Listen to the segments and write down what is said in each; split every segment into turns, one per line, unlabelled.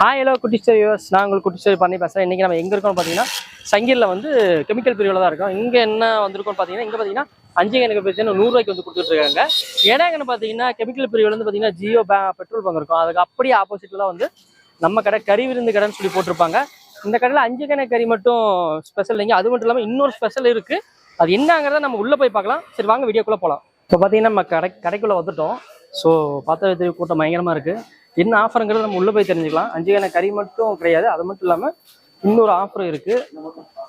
Hi hello குட்டி use நான் உங்களுக்கு குட்டிஸ்டர் பண்ணி பேசுகிறேன் இன்றைக்கி நம்ம எங்கே இருக்கோம்னு பார்த்தீங்கன்னா சங்கீரில் வந்து கெமிக்கல் பிரிவில் தான் இருக்கோம். இங்கே என்ன வந்திருக்கோம்னு பார்த்தீங்கன்னா இங்கே பார்த்தீங்கன்னா அஞ்சு எனக்கு பிரச்சனை நூறுரூவாய்க்கு வந்து கொடுத்துட்ருக்காங்க ஏன்னாங்கன்னு பார்த்தீங்கன்னா கெமிக்கல் பிரிவில் வந்து பார்த்தீங்கன்னா ஜியோ பே பெட்ரோல் பங்க் இருக்கும். அதுக்கு அப்படியே ஆப்போசிட்டில் வந்து நம்ம கடை கறி விருந்து கடைன்னு சொல்லி போட்டிருப்பாங்க. இந்த கடையில் அஞ்சு கணக்கு கறி மட்டும் ஸ்பெஷல் இல்லைங்க. அது மட்டும் இல்லாமல் இன்னொரு ஸ்பெஷல் இருக்குது அது என்னங்கிறத நம்ம உள்ளே போய் பார்க்கலாம். சரி வாங்க வீடியோக்குள்ளே போகலாம் இப்போ பார்த்தீங்கன்னா நம்ம கடை கடைக்குள்ளே வந்துட்டோம். ஸோ பார்த்த கூட்டம் பயங்கரமாக இருக்குது என்ன ஆஃபருங்கிறது நம்ம உள்ளே போய் தெரிஞ்சுக்கலாம். அஞ்சு கணக்கு கறி மட்டும் கிடையாது. அது மட்டும் இல்லாமல் இன்னொரு ஆஃபர் இருக்குது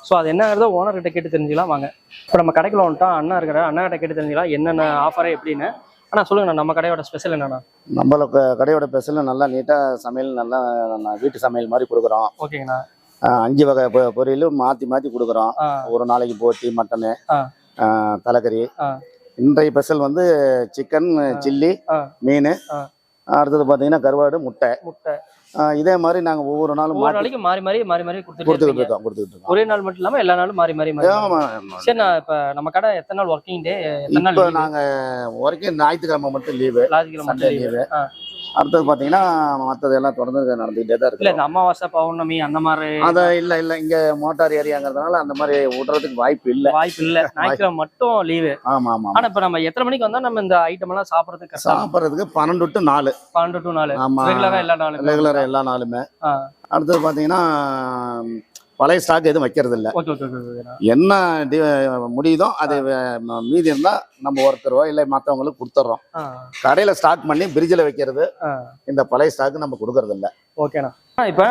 ஸோ அது என்னங்கிறத ஓனர் கிட்ட கேட்டு தெரிஞ்சுக்கலாம். வாங்க. இப்போ நம்ம கடைக்குள்ள வந்துட்டோம். அண்ணா இருக்கிற அண்ணா கிட்ட கேட்டு தெரிஞ்சுக்கலாம். என்னென்ன ஆஃபர் எப்படின்னு. அண்ணா சொல்லுங்கண்ணா. நம்ம கடையோட ஸ்பெஷல் என்னண்ணா?
நம்மள கடையோட ஸ்பெஷல் நல்லா நீட்டாக சமையல் நல்லா வீட்டு சமையல் மாதிரி கொடுக்குறோம்.
ஓகேங்கண்ணா.
அஞ்சு வகை பொ- பொரியல் மாற்றி மாற்றி கொடுக்குறோம். ஒரு நாளைக்கு போட்டி மட்டனு தலைக்கறி. இன்றைய ஸ்பெஷல் வந்து சிக்கன் சில்லி. மீன். அடுத்தது பார்த்தீங்கன்னா கருவாடு முட்டை
முட்டை
இதே மாதிரி நாங்கள் ஒவ்வொரு நாளும்
ஒவ்வொரு நாளைக்கு மாறி மாறி மாறி மாறி கொடுத்துட்டு.
இருக்கோம் கொடுத்துக்கிட்டு இருக்கோம்
ஒரே நாள் மட்டும் இல்லாமல் எல்லா நாளும் மாறி மாறி மாறி. சரி நான் இப்போ நம்ம கடை எத்தனை நாள் ஒர்க்கிங் டே எத்தனை நாள்
இப்போ நாங்கள் வரைக்கும் ஞாயிற்றுக்கிழமை மட்டும் லீவு
leave.
லீவு. அடுத்தது பார்த்தீங்கன்னா மற்றது எல்லாம் தொடர்ந்து நடந்துகிட்டே தான்
இல்ல
இருக்கு
இந்த அமாவாசை பௌர்ணமி அந்த மாதிரி
அதை இல்லை இல்லை. இங்கே மோட்டார் ஏரியாங்கிறதுனால அந்த மாதிரி விடுறதுக்கு வாய்ப்பு இல்லை.
வாய்ப்பு இல்ல. ஞாயிற்றுக்கிழமை மட்டும் லீவு
ஆமாம் ஆமாம்
ஆனா இப்ப நம்ம எத்தனை மணிக்கு வந்தா நம்ம இந்த ஐட்டம் எல்லாம் சாப்பிடறதுக்கு
சாப்பிட்றதுக்கு பன்னெண்டு டு நாலு.
பன்னெண்டு டு நாலு.
ஆமா.
ரெகுலரா எல்லா நாளும்.
ரெகுலரா எல்லா நாளுமே. அடுத்தது பாத்தீங்கன்னா பழைய ஸ்டாக் எதுவும் வைக்கிறது இல்ல என்ன முடியுதோ அது மீதி இருந்தா நம்ம ஒருத்தரோ இல்லை மற்றவங்களுக்கு கொடுத்துட்றோம் கடையில ஸ்டாக் பண்ணி பிரிட்ஜில் வைக்கிறது. இந்த பழைய ஸ்டாக் நம்ம கொடுக்கறது இல்ல
ஓகேண்ணா இப்ப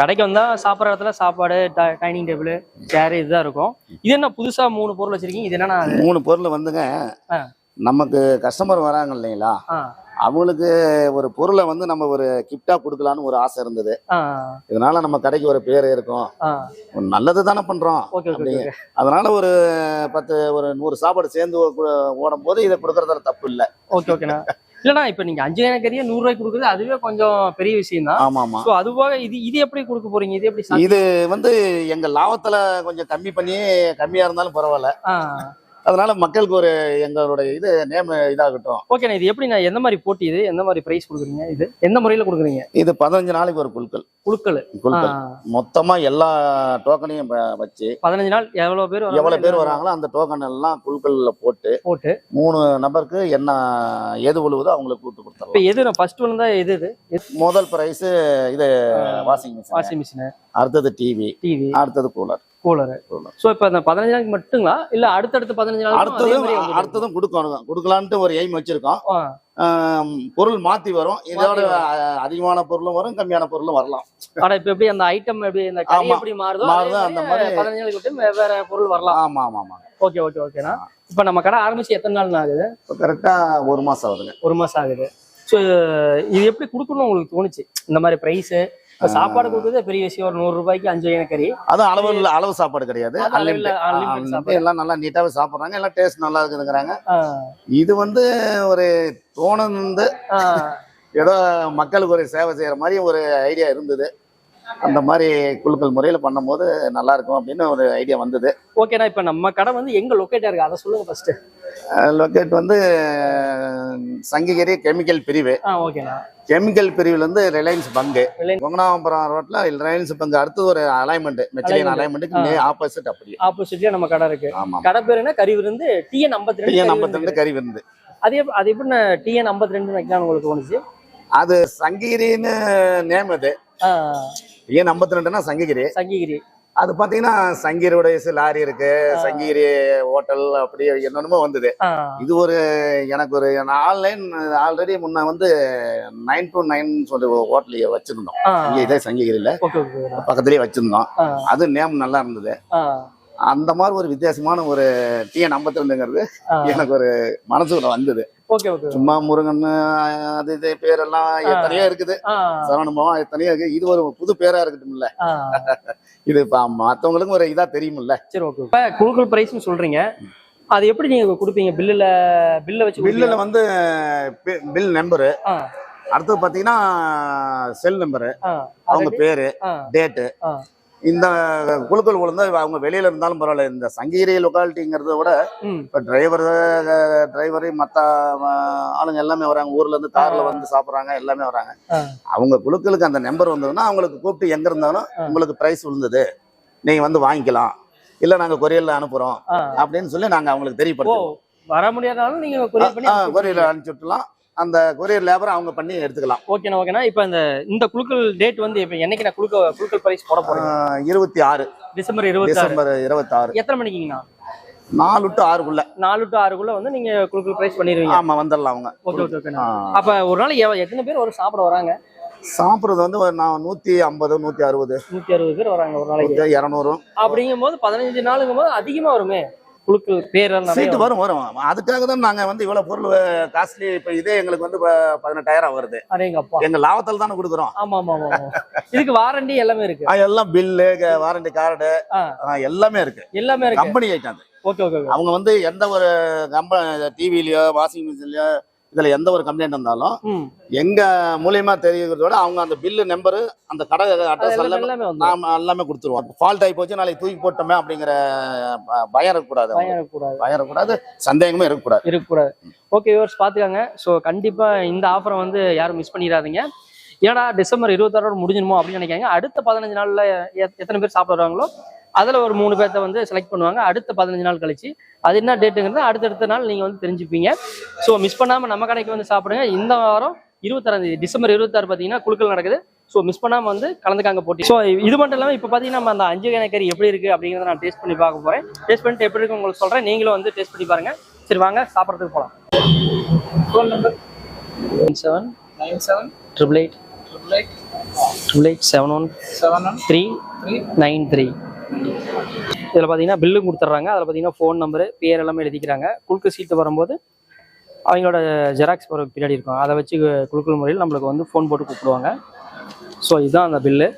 கடைக்கு வந்தா சாப்பிட்ற இடத்துல சாப்பாடு டைனிங் டேபிள் சேர் இதுதான் இருக்கும். இது என்ன புதுசா மூணு பொருள் வச்சிருக்கீங்க? இது என்னன்னா
மூணு பொருள் வந்துங்க. நமக்கு கஸ்டமர் வராங்க இல்லைங்களா? அவங்களுக்கு ஒரு பொருளை வந்து நம்ம ஒரு கிஃப்டா கொடுக்கலான்னு ஒரு ஆசை இருந்தது. இதனால நம்ம கடைக்கு ஒரு பேர் இருக்கும். நல்லது தானே பண்றோம் அதனால ஒரு பத்து ஒரு நூறு சாப்பாடு சேர்ந்து ஓடும் போது இதை கொடுக்கறதுல தப்பு இல்லை.
ஓகே ஓகேண்ணா. இல்லண்ணா இப்ப நீங்க அஞ்சு கறியை நூறு ரூபாய்க்கு கொடுக்குறது அதுவே கொஞ்சம் பெரிய விஷயம் தான்.
ஆமா ஆமா
ஸோ அது போக இது இது எப்படி கொடுக்க போறீங்க? இது எப்படி
இது வந்து எங்க லாபத்துல கொஞ்சம் கம்மி பண்ணி கம்மியா இருந்தாலும் பரவாயில்ல. அதனால மக்களுக்கு ஒரு எங்களுடைய இது நேம் இதாகட்டும்.
ஓகேண்ணா இது எப்படி நான் எந்த மாதிரி போட்டி இது? எந்த மாதிரி பிரைஸ் கொடுக்குறீங்க இது? எந்த முறையில கொடுக்குறீங்க?
இது பதினஞ்சு நாளைக்கு ஒரு குழுக்கள்.
குழுக்கள்.
குழுக்கள். மொத்தமா எல்லா டோக்கனையும் வச்சு
பதினஞ்சு நாள் எவ்வளவு பேர்
எவ்வளவு பேர் வராங்களோ அந்த டோக்கன் எல்லாம் குழுக்கள்ல போட்டு
போட்டு.
மூணு நபருக்கு என்ன எது விழுவுதோ அவங்களுக்கு கூட்டு
இப்ப
கொடுத்துடலாம்
எது ஃபர்ஸ்ட் ஒன்று தான் எது இது?
முதல் பிரைஸ் இது வாஷிங் மிஷின்
வாஷிங் மிஷின்
அடுத்தது டிவி
டிவி
அடுத்தது கூலர்
கூலர். ஸோ இப்போ அந்த பதினஞ்சு நாளைக்கு மட்டுங்களா? இல்ல அடுத்தடுத்து பதினஞ்சு நாளைக்கு
அடுத்ததும் அடுத்ததும் கொடுக்கணும் கொடுக்கலான்ட்டு ஒரு எய்ம் வச்சிருக்கோம். பொருள் மாத்தி வரும். இதோட அதிகமான பொருளும் வரும் கம்மியான பொருளும் வரலாம்.
ஆனா இப்ப எப்படி அந்த ஐட்டம் எப்படி இந்த கறி. எப்படி மாறுதோ
மாறுதோ அந்த
மாதிரி. பதினஞ்சு நாளைக்கு வெவ்வேறு பொருள் வரலாம்.
ஆமா ஆமா ஆமா.
ஓகே ஓகே ஓகேண்ணா இப்போ நம்ம கடை ஆரம்பிச்சு எத்தனை நாள் ஆகுது?
இப்போ கரெக்டா ஒரு மாசம் ஆகுதுங்க.
ஒரு மாசம் ஆகுது. ஸோ இது எப்படி கொடுக்கணும்னு உங்களுக்கு தோணுச்சு? இந்த மாதிரி ப்ரைஸ் சாப்பாடு கொடுக்குறது பெரிய விஷயம். ஒரு நூறு ரூபாய்க்கு அஞ்சு வகை கறி.
அதுவும் அளவு இல்ல அளவு சாப்பாடு கிடையாது.
அது.
எல்லாம் நல்லா நீட்டாவே சாப்பிடுறாங்க. எல்லாம் டேஸ்ட் நல்லா இருக்குதுங்கிறாங்க. இது வந்து ஒரு தோணுந்து ஏதோ மக்களுக்கு ஒரு சேவை செய்யற மாதிரி ஒரு ஐடியா இருந்தது. அந்த மாதிரி குழுக்கள் முறையில பண்ணும்போது நல்லா இருக்கும் அப்படின்னு ஒரு ஐடியா வந்தது.
ஓகேண்ணா இப்போ நம்ம கடை வந்து எங்க லொக்கேட்டா இருக்கு? அதை சொல்லுங்க ஃபர்ஸ்ட்
லொக்கேட் வந்து சங்ககிரி கெமிக்கல் பிரிவு.
ஓகேண்ணா
கெமிக்கல் பிரிவுல இருந்து ரிலையன்ஸ் பங்கு. கொங்கனாபுரம் ரோட்ல ரிலையன்ஸ் பங்கு அடுத்து ஒரு அலைன்மெண்ட்
Alignment.
அலைன்மெண்ட்டுக்கு ஆப்போசிட் அப்படி
ஆப்போசிட்லயே நம்ம கடை இருக்கு.
ஆமா.
கடை பேர் என்ன? கறி விருந்து டிஎன் ஐம்பத்தி ரெண்டு
டிஎன் ஐம்பத்தி ரெண்டு கறி விருந்து.
அது அது எப்படி டிஎன் ஐம்பத்தி ரெண்டு வைக்கலாம் உங்களுக்கு தோணுச்சு?
அது சங்ககிரின்னு நேம் அது. டிஎன் ஐம்பத்தி ரெண்டுனா சங்ககிரி?
சங்கிகிரி.
அது பாத்தீங்கன்னா சங்ககிரியோட லாரி இருக்கு.
ஆ.
சங்ககிரி ஹோட்டல் அப்படி என்னென்னமோ வந்தது. இது ஒரு எனக்கு ஒரு ஆன்லைன் ஆல்ரெடி முன்ன வந்து நைன் டு நைன் சொல்லி ஹோட்டல் வச்சிருந்தோம். இதே சங்ககிரியில. பக்கத்துலயே வச்சிருந்தோம். அது நேம் நல்லா இருந்தது. அந்த மாதிரி ஒரு வித்தியாசமான ஒரு டிஎன் ஐம்பத்தி ரெண்டுங்கிறது. எனக்கு ஒரு மனசுக்குள்ள வந்தது.
Okay okay.
சும்மா முருகன் அது இது பேரெல்லாம் எத்தனையோ இருக்குது. சரவணபவம் எத்தனையோ இருக்கு. இது ஒரு புது பேரா இருக்கட்டும்ல. இது மத்தவங்களுக்கும் ஒரு இதா தெரியுமில்ல
சரி ஓகே. இப்போ குழுக்கள் பிரைஸ்னு சொல்றீங்க. அது எப்படி நீங்க கொடுப்பீங்க? பில்லுல பில்ல வச்சு
பில்லுல வந்து பில் நம்பரு அடுத்தது பாத்தீங்கன்னா செல் நம்பரு அவங்க பேரு டேட்டு. இந்த குழுக்கள் விழுந்தா அவங்க வெளியில இருந்தாலும் பரவாயில்ல. இந்த சங்ககிரி லொக்காலிட்டிங்கிறத விட இப்போ டிரைவர் டிரைவரு மற்ற ஆளுங்க எல்லாமே வராங்க. ஊர்ல இருந்து கார்ல வந்து சாப்பிட்றாங்க எல்லாமே வராங்க. அவங்க குழுக்களுக்கு அந்த நம்பர் வந்ததுன்னா அவங்களுக்கு கூப்பிட்டு எங்க இருந்தாலும். உங்களுக்கு பிரைஸ் விழுந்தது. நீங்க வந்து வாங்கிக்கலாம். இல்ல நாங்க கொரியர்ல அனுப்புறோம். அப்படின்னு சொல்லி நாங்க அவங்களுக்கு
ஓ
தெரியப்படுத்துவோம்
வர முடியாதனாலும் நீங்க கொரியர் பண்ணி
அந்த கொரியர் லேபரை அவங்க பண்ணி எடுத்துக்கலாம்.
ஓகேண்ணா ஓகேண்ணா இப்போ இந்த இந்த குழுக்கள் டேட் வந்து இப்போ என்னைக்கு நான் குழுக்க குழுக்கள் பிரைஸ் போட
ஆஹ் இருபத்தி ஆறு.
டிசம்பர் இருபத்தாறு
டிசம்பர் இருபத்தி ஆறு.
எத்தனை மணிக்குங்கண்ணா?
நாலு டு ஆறுக்குள்ள.
நாலு டு ஆறுக்குள்ள வந்து நீங்க குழுக்கள் பிரைஸ் பண்ணிடுவீங்க.
ஆமா வந்துடலாம் அவங்க.
ஓகே ஓகே ஓகேண்ணா. அப்ப ஒரு நாள் எத்தனை பேர் ஒரு சாப்பிட வராங்க?
சாப்பிட்றது வந்து ஒரு நான் நூத்தி ஐம்பது நூத்தி அறுபது.
நூத்தி அறுபது பேர் வராங்க ஒரு நாளைக்கு.
இரநூறு.
அப்படிங்கும் போது பதினஞ்சு நாளுங்கும் போது அதிகமா வருமே? குழுக்கள் பேர் நிறைய
சீட்டு
வரும்.
வரும் அதுக்காக தான் நாங்க வந்து இவ்வளவு பொருள் காஸ்ட்லி இப்ப இதே எங்களுக்கு வந்து பதினெட்டாயிரம் வருது.
அடேங்கப்பா.
எங்க லாபத்தில் தானே கொடுக்குறோம்.
ஆமா ஆமா ஆமா ஆமா. இதுக்கு வாரண்டி எல்லாமே இருக்கு.
எல்லாம் பில்லு வாரண்டி கார்டு எல்லாமே இருக்கு.
எல்லாமே இருக்கு.
கம்பெனி ஐட்டம்
ஓகே ஓகே
அவங்க வந்து எந்த ஒரு கம்பெனி டிவிலயோ வாஷிங் மிஷின்லயோ இதுல எந்த ஒரு கம்ப்ளைண்ட் இருந்தாலும் எங்க மூலியமா தெரியுறத விட அவங்க அந்த பில்லு நம்பரு அந்த கடை அட்ரஸ்
எல்லாமே
நாம எல்லாமே கொடுத்துருவோம். ஃபால்ட் ஆகி போச்சு நாளைக்கு தூக்கி போட்டோமே அப்படிங்கிற பயம் இருக்கக்கூடாது
பயம் இருக்கக்கூடாது
பயம் இருக்கக்கூடாது. இருக்கக்கூடாது.
ஓகே வியூவர்ஸ் பார்த்துக்கோங்க ஸோ கண்டிப்பாக இந்த ஆஃபரை வந்து யாரும் மிஸ் பண்ணிடாதீங்க. ஏன்னா டிசம்பர் இருபத்தாறோட முடிஞ்சிருமோ அப்படின்னு நினைக்காங்க அடுத்த பதினஞ்சு நாளில் எத்தனை பேர் சாப்பிட வருவாங்களோ அதில் ஒரு மூணு பேர்த்த வந்து செலக்ட் பண்ணுவாங்க. அடுத்த பதினஞ்சு நாள் கழிச்சு. அது என்ன டேட்டுங்கிறது அடுத்தடுத்த நாள் நீங்கள் வந்து தெரிஞ்சுப்பீங்க. ஸோ மிஸ் பண்ணாமல் நம்ம கடைக்கு வந்து சாப்பிடுங்க. இந்த வாரம் இருபத்தாறாம் தேதி டிசம்பர் இருபத்தாறு பார்த்தீங்கன்னா குழுக்கள் நடக்குது. ஸோ மிஸ் பண்ணாமல் வந்து கலந்துக்காங்க போட்டி. ஸோ இது மட்டும் இல்லாமல் இப்போ பார்த்தீங்கன்னா நம்ம அந்த அஞ்சு கணக்கு கறி எப்படி இருக்குது அப்படிங்கிறத நான் டேஸ்ட் பண்ணி பார்க்க போகிறேன் டேஸ்ட் பண்ணிட்டு எப்படி இருக்கு உங்களுக்கு சொல்கிறேன் நீங்களும் வந்து டேஸ்ட் பண்ணி பாருங்க. சரி வாங்க சாப்பிட்றதுக்கு போகலாம்
phone number
nine seven
nine seven
triple eight
triple eight
triple eight seven one
seven one
three
three
nine three இதில் பார்த்தீங்கன்னா பில்லும் கொடுத்துட்றாங்க. அதில் பார்த்தீங்கன்னா ஃபோன் நம்பரு பேர் எல்லாமே எழுதிக்கிறாங்க. குழுக்கு சீட்டு வரும்போது அவங்களோட ஜெராக்ஸ் போகிற பின்னாடி இருக்கும். அதை வச்சு குழுக்கள் முறையில் நம்மளுக்கு வந்து ஃபோன் போட்டு கூப்பிடுவாங்க. ஸோ இதுதான் அந்த பில்லு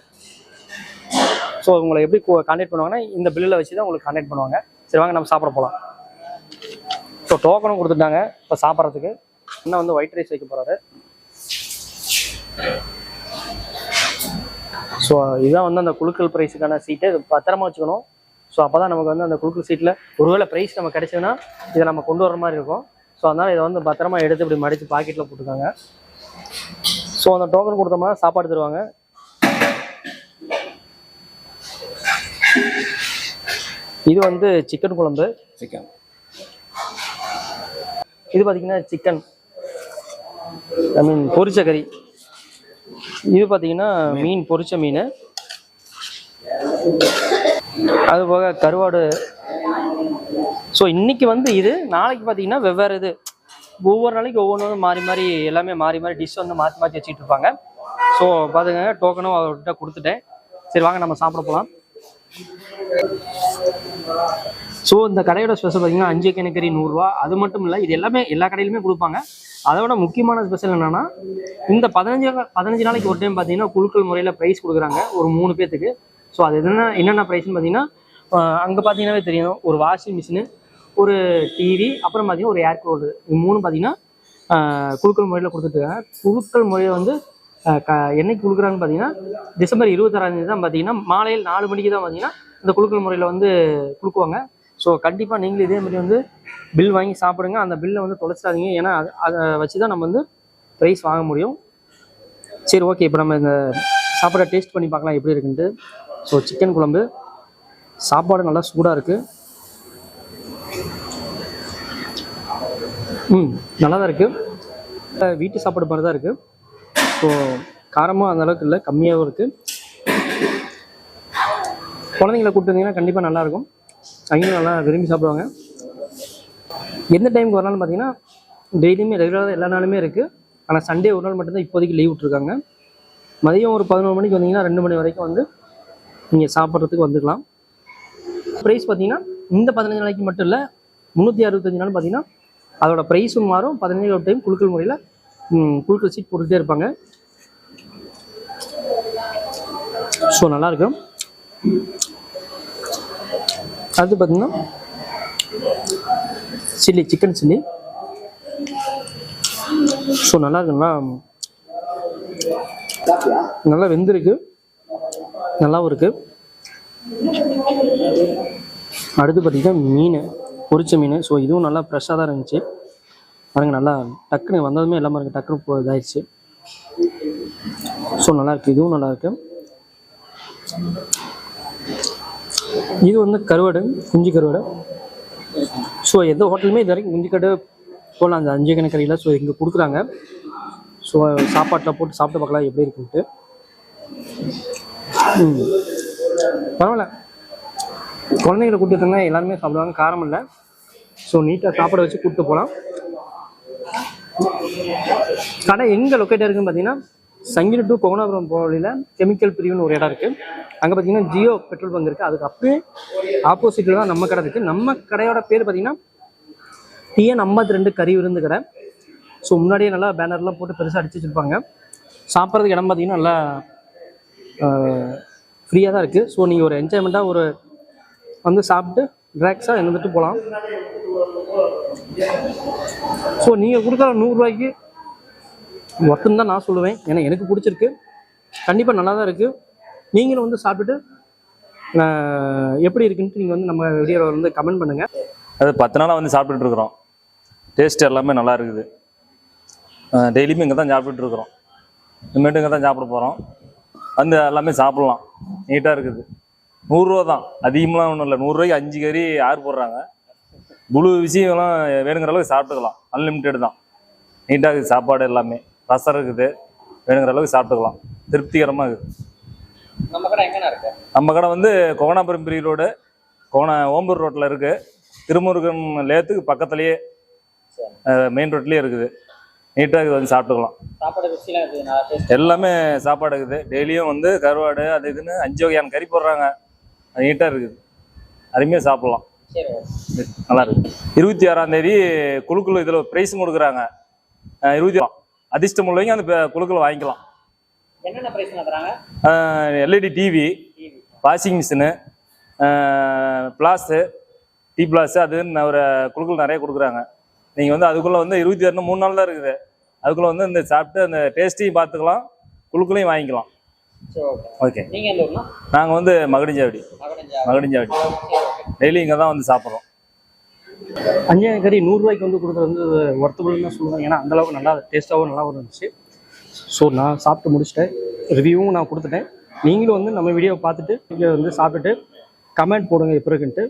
ஸோ உங்களை எப்படி கான்டாக்ட் பண்ணுவாங்கன்னா இந்த பில்லில் வச்சு தான் உங்களுக்கு கான்டாக்ட் பண்ணுவாங்க. சரி வாங்க நம்ம சாப்பிட போகலாம் ஸோ டோக்கனும் கொடுத்துட்டாங்க. இப்போ சாப்பிட்றதுக்கு. இன்னும் வந்து ஒயிட் ரைஸ் வைக்க போகிறாரு ஸோ இதுதான் வந்து அந்த குழுக்கள் ப்ரைஸுக்கான சீட்டு பத்திரமா வச்சுக்கணும். ஸோ அப்போ தான் நமக்கு வந்து அந்த குழுக்கள் சீட்டில் ஒருவேளை ப்ரைஸ் நம்ம கிடைச்சதுன்னா இதை நம்ம கொண்டு வர மாதிரி இருக்கும். ஸோ அதனால் இதை வந்து பத்திரமா எடுத்து இப்படி மடித்து பாக்கெட்டில் போட்டுருக்காங்க ஸோ அந்த டோக்கன் கொடுத்தோம்னா சாப்பாடு தருவாங்க. இது வந்து சிக்கன் குழம்பு.
சிக்கன்
இது பார்த்தீங்கன்னா சிக்கன் ஐ மீன் பொரிச்ச கறி. இது பார்த்தீங்கன்னா மீன். பொரிச்ச மீன். அது போக கருவாடு. ஸோ இன்னைக்கு வந்து இது நாளைக்கு பார்த்தீங்கன்னா வெவ்வேறு இது. ஒவ்வொரு நாளைக்கு ஒவ்வொன்றும் மாறி மாறி எல்லாமே மாறி மாறி டிஷ் வந்து மாற்றி மாற்றி வச்சுட்டு இருப்பாங்க. ஸோ பார்த்துங்க டோக்கனும் அவர்கிட்ட கொடுத்துட்டேன். சரி வாங்க நம்ம சாப்பிட போகலாம் ஸோ இந்த கடையோட ஸ்பெஷல் பார்த்தீங்கன்னா அஞ்சு கணக்கறி நூறுரூவா அது மட்டும் இல்லை இது எல்லாமே எல்லா கடையிலுமே கொடுப்பாங்க. அதை விட முக்கியமான ஸ்பெஷல் என்னன்னா இந்த பதினஞ்சு பதினஞ்சு நாளைக்கு ஒரு டைம் பார்த்தீங்கன்னா குழுக்கள் முறையில் ப்ரைஸ் கொடுக்குறாங்க. ஒரு மூணு பேர்த்துக்கு ஸோ அது என்னென்ன என்னென்ன ப்ரைஸ்னு பார்த்தீங்கன்னா அங்கே பார்த்தீங்கன்னாவே தெரியும். ஒரு வாஷிங் மிஷினு ஒரு டிவி அப்புறம் பார்த்தீங்கன்னா ஒரு ஏர் கூலர் இது மூணு பார்த்தீங்கன்னா குழுக்கள் முறையில் கொடுத்துட்ருக்காங்க குழுக்கள் முறையை வந்து க என்னைக்கு கொடுக்குறாங்கன்னு பார்த்தீங்கன்னா டிசம்பர் இருபத்தாறாம் தேதி தான் பார்த்தீங்கன்னா மாலையில் நாலு மணிக்கு தான் பார்த்தீங்கன்னா இந்த குழுக்கள் முறையில் வந்து கொடுக்குவாங்க. ஸோ கண்டிப்பாக நீங்களும் இதே மாதிரி வந்து பில் வாங்கி சாப்பிடுங்க. அந்த பில்லை வந்து தொலைச்சிடாதீங்க. ஏன்னா அது அதை வச்சு தான் நம்ம வந்து ப்ரைஸ் வாங்க முடியும். சரி ஓகே இப்போ நம்ம இந்த சாப்பாடை டேஸ்ட் பண்ணி பார்க்கலாம் எப்படி இருக்குன்ட்டு. ஸோ சிக்கன் குழம்பு. சாப்பாடு நல்லா சூடாக இருக்குது ம் நல்லா தான் இருக்குது வீட்டு சாப்பாடு மாதிரி தான் இருக்குது ஸோ காரமும் அந்த அளவுக்கு இல்லை கம்மியாகவும் இருக்குது குழந்தைங்கள கூப்பிட்டு வந்தீங்கன்னா கண்டிப்பாக நல்லாயிருக்கும் அங்கேயும் நல்லா விரும்பி சாப்பிடுவாங்க. எந்த டைமுக்கு வரலாம்னு பார்த்தீங்கன்னா டெய்லியுமே ரெகுலராக எல்லா நாளுமே இருக்குது ஆனால் சண்டே ஒரு நாள் மட்டும்தான் இப்போதைக்கு லீவ் விட்ருக்காங்க மதியம் ஒரு பதினோரு மணிக்கு வந்தீங்கன்னா ரெண்டு மணி வரைக்கும் வந்து நீங்கள் சாப்பிட்றதுக்கு வந்துக்கலாம். ப்ரைஸ் பார்த்தீங்கன்னா இந்த பதினஞ்சு நாளைக்கு மட்டும் இல்லை முந்நூற்றி அறுபத்தஞ்சு நாள் பார்த்தீங்கன்னா அதோட ப்ரைஸும் மாறும். பதினஞ்சு ஒரு டைம் குழுக்கள் முறையில் குழுக்கள் சீட் போட்டுகிட்டே இருப்பாங்க. ஸோ நல்லாயிருக்கும் அடுத்து பார்த்தீங்கன்னா சில்லி சிக்கன் சில்லி. ஸோ நல்லா இருக்குங்களா? நல்லா வெந்திருக்கு. நல்லாவும் இருக்குது அடுத்து பார்த்தீங்கன்னா மீன் பொரிச்ச மீன். ஸோ இதுவும் நல்லா ஃப்ரெஷ்ஷாக தான் இருந்துச்சு. பாருங்கள் நல்லா டக்குன்னு வந்ததுமே எல்லாமே இருக்குது டக்குன்னு போ ஸோ நல்லாயிருக்கு இதுவும் நல்லாயிருக்கு இது வந்து கருவாடு குஞ்சு கருவாடை. ஸோ எந்த ஹோட்டலுமே இது வரைக்கும் குஞ்சு போகலாம் அந்த அஞ்சு கணக்கறியில் ஸோ இங்கே கொடுக்குறாங்க. ஸோ சாப்பாட்டில் போட்டு சாப்பிட்டு பார்க்கலாம் எப்படி இருக்குன்ட்டு. பரவாயில்ல. குழந்தைங்களை கூப்பிட்டு எல்லாருமே சாப்பிடுவாங்க. காரம் இல்லை. ஸோ நீட்டாக சாப்பாட வச்சு கூப்பிட்டு போகலாம் கடை எங்கே லொக்கேட்டாக இருக்குன்னு பார்த்தீங்கன்னா சங்கிலி டு கோகனாபுரம் போகிற வழியில் கெமிக்கல் பிரிவுன்னு ஒரு இடம் இருக்குது அங்கே பார்த்தீங்கன்னா ஜியோ பெட்ரோல் பங்க் இருக்குது அதுக்கு அப்படியே ஆப்போசிட்டில் தான் நம்ம கடை இருக்குது நம்ம கடையோட பேர் பார்த்தீங்கன்னா டிஎன் ஐம்பத்தி ரெண்டு கறி விருந்து கடை. ஸோ முன்னாடியே நல்லா பேனர்லாம் போட்டு பெருசாக அடிச்சு வச்சுருப்பாங்க. சாப்பிட்றதுக்கு இடம் பார்த்தீங்கன்னா நல்லா ஃப்ரீயாக தான் இருக்குது ஸோ நீங்கள் ஒரு என்ஜாய்மெண்ட்டாக ஒரு வந்து சாப்பிட்டு ரிலாக்ஸாக இருந்துட்டு போகலாம் ஸோ நீங்கள் கொடுக்குற நூறுரூவாய்க்கு ஒர்த்துன்னு தான் நான் சொல்லுவேன். ஏன்னா எனக்கு பிடிச்சிருக்கு. கண்டிப்பாக நல்லா தான் இருக்குது நீங்களும் வந்து சாப்பிட்டுட்டு எப்படி இருக்குன்ட்டு நீங்கள் வந்து நம்ம வீடியோவில் வந்து கமெண்ட் பண்ணுங்கள்
அது பத்து நாளாக வந்து சாப்பிட்டுட்டு இருக்கிறோம். டேஸ்ட் எல்லாமே நல்லா இருக்குது. டெய்லியுமே இங்கே தான் சாப்பிட்டுட்டு இருக்கிறோம். இனிமேட்டு இங்கே தான் சாப்பிட போகிறோம் வந்து எல்லாமே சாப்பிட்லாம். நீட்டாக இருக்குது. நூறுரூவா தான். அதிகமாக ஒன்றும் இல்லை. நூறுரூவாய்க்கு அஞ்சு கறி ஆறு போடுறாங்க. முழு விஷயம்லாம் வேணுங்கிற அளவுக்கு சாப்பிட்டுக்கலாம். அன்லிமிட்டெட் தான். நீட்டாக இருக்குது. சாப்பாடு எல்லாமே. ரசம் இருக்குது வேணுங்கிற அளவுக்கு சாப்பிட்டுக்கலாம். திருப்திகரமாக இருக்குது
நம்ம கடை இருக்கு?
நம்ம கடை வந்து கோகனாபுரம் பிரி ரோடு. கோண ஓம்பூர் ரோட்டில் இருக்குது திருமுருகன் லேத்துக்கு பக்கத்துலேயே மெயின் ரோட்லேயே இருக்குது. நீட்டாக இது வந்து சாப்பிட்டுக்கலாம்.
சாப்பாடு
எல்லாமே சாப்பாடு இருக்குது. டெய்லியும் வந்து கருவாடு அது இதுன்னு அஞ்சு வகையான கறி போடுறாங்க. அது நீட்டாக இருக்குது. அருமையாக சாப்பிட்லாம். நல்லா இருக்கு. இருபத்தி ஆறாம் தேதி குழுக்கள் இதில் ப்ரைஸும் கொடுக்குறாங்க. இருபத்தி அதிர்ஷ்டம் உள்ளவங்க அந்த குழுக்கள் வாங்கிக்கலாம். எல்இடி டிவி வாஷிங் மிஷினு பிளாஸு டீ பிளாஸு அதுன்னு ஒரு குழுக்கள் நிறைய கொடுக்குறாங்க. நீங்கள் வந்து அதுக்குள்ளே வந்து இருபத்தி ஆறு மூணு நாள் தான் இருக்குது. அதுக்குள்ளே வந்து இந்த சாப்பிட்டு அந்த டேஸ்ட்டையும் பார்த்துக்கலாம் குழுக்களையும் வாங்கிக்கலாம்.
ஓகே நீங்கள்
வந்து மகடிஞ்சாவடி.
மகடஞ்சா
மகடிஞ்சாவடி. டெய்லி இங்கே தான் வந்து சாப்பிட்றோம்.
அஞ்சாயிரம் கறி நூறுரூவாய்க்கு வந்து கொடுக்குறது வந்து ஒர்த்தபுள்னு தான் சொல்லுவாங்க. ஏன்னா அந்தளவுக்கு நல்லா டேஸ்ட்டாகவும் நல்லா இருந்துச்சு. ஸோ நான் சாப்பிட்டு முடிச்சிட்டேன். ரிவ்யூவும் நான் கொடுத்துட்டேன். நீங்களும் வந்து நம்ம வீடியோவை பார்த்துட்டு நீங்கள் வந்து சாப்பிட்டுட்டு கமெண்ட் போடுங்க இப்போ இருக்குன்ட்டு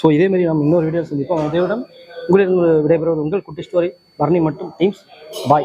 ஸோ இதேமாரி நம்ம இன்னொரு வீடியோ சந்திப்போம். அதே விட உங்களிடம் விடைபெறுவது உங்கள் குட்டி ஸ்டோரி பரணி மற்றும் டீம்ஸ் பாய்